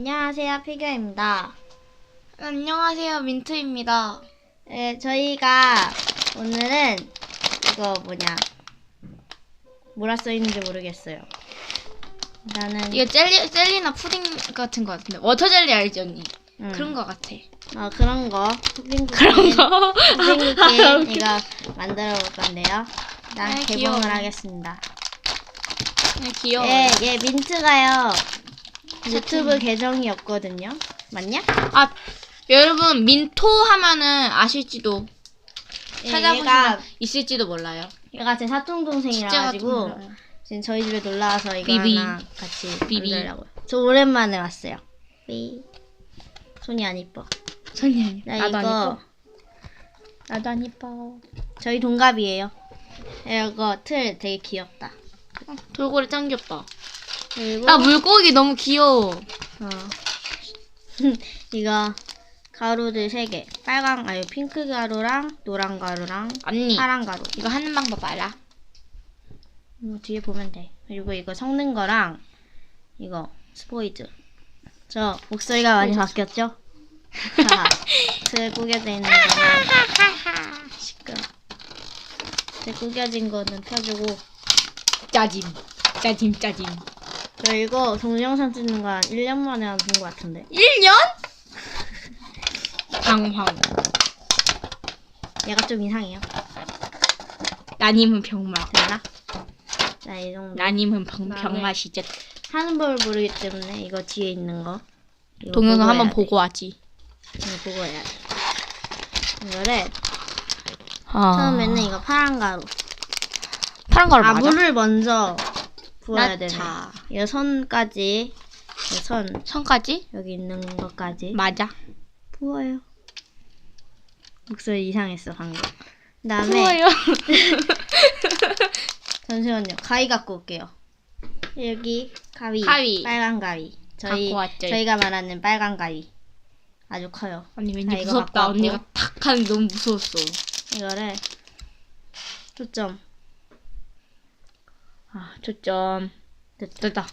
안녕하세요, 피규어입니다. 안녕하세요, 민트입니다. 네, 저희가 오늘은 이거 뭐냐 뭐라 써 있는지 모르겠어요. 나는 이거 젤리, 젤리나 푸딩 같은 거 같은데. 워터 젤리 알지, 언니? 음, 그런 거 같아. 어, 그런 거 푸딩 그런 거. 푸딩 아, 쿠키 웃겨. 이거 만들어 볼 건데요. 일단 아, 개봉을 귀여워. 하겠습니다. 네, 귀여워. 예, 예, 민트가요. 유튜브 채팅. 계정이 없거든요. 맞냐? 아, 여러분, 민토 하면은 아실지도. 예, 찾아보시면 얘가 있을지도 몰라요. 얘가 제 사촌 동생이라 진짜 가지고 거예요. 지금 저희 집에 놀러 와서 이거 비비. 하나 같이 비비. 만들려고요. 저 오랜만에 왔어요. 삐. 손이 안 이뻐. 선이 나 나도 안 이거 예뻐. 나도 안 예뻐. 저희 동갑이에요. 이거 틀 되게 귀엽다. 돌고래 짱 귀엽다. 그리고 나 물고기 너무 귀여워. 어. 이거 가루들 세 개. 빨강 아니 핑크 가루랑 노란 가루랑 언니, 파란 가루. 이거 하는 방법 알아? 이거 뒤에 보면 돼. 그리고 이거 섞는 거랑 이거 스포이즈. 저 목소리가 많이 바뀌었죠? 자, 제 구겨져 있는 거는 시끄러. 제 구겨진 거는 펴주고 짜짐. 짜짐, 짜짐. 저 이거 동영상 찍는 거 한 1년 만에 한본거 같은데. 1년? 방황. 얘가 좀 이상해요. 나님은 병마. 됐나? 자, 이 정도. 나님은 병, 병마시죠. 하는 법을 모르기 때문에 이거 뒤에 있는 거. 이거 동영상 한번. 보고 왔지. 이거 보고 해야 돼. 이거를 아. 처음에는 이거 파란 가루. 파란 가루 아, 맞아? 물을 먼저 부어야 되네. 자. 이거 선까지, 이 선, 선까지? 여기 있는 것까지 맞아. 부어요. 목소리 이상했어, 방금. 그 다음에, 부어요. 잠시만요. 가위 갖고 올게요. 여기, 가위. 가위. 빨간 가위. 저희, 갖고 왔죠. 저희가 말하는 빨간 가위. 아주 커요. 언니 왠지 아, 이거 무섭다. 언니가. 탁 하는 게 너무 무서웠어. 이거를, 초점. 아, 초점. 됐다.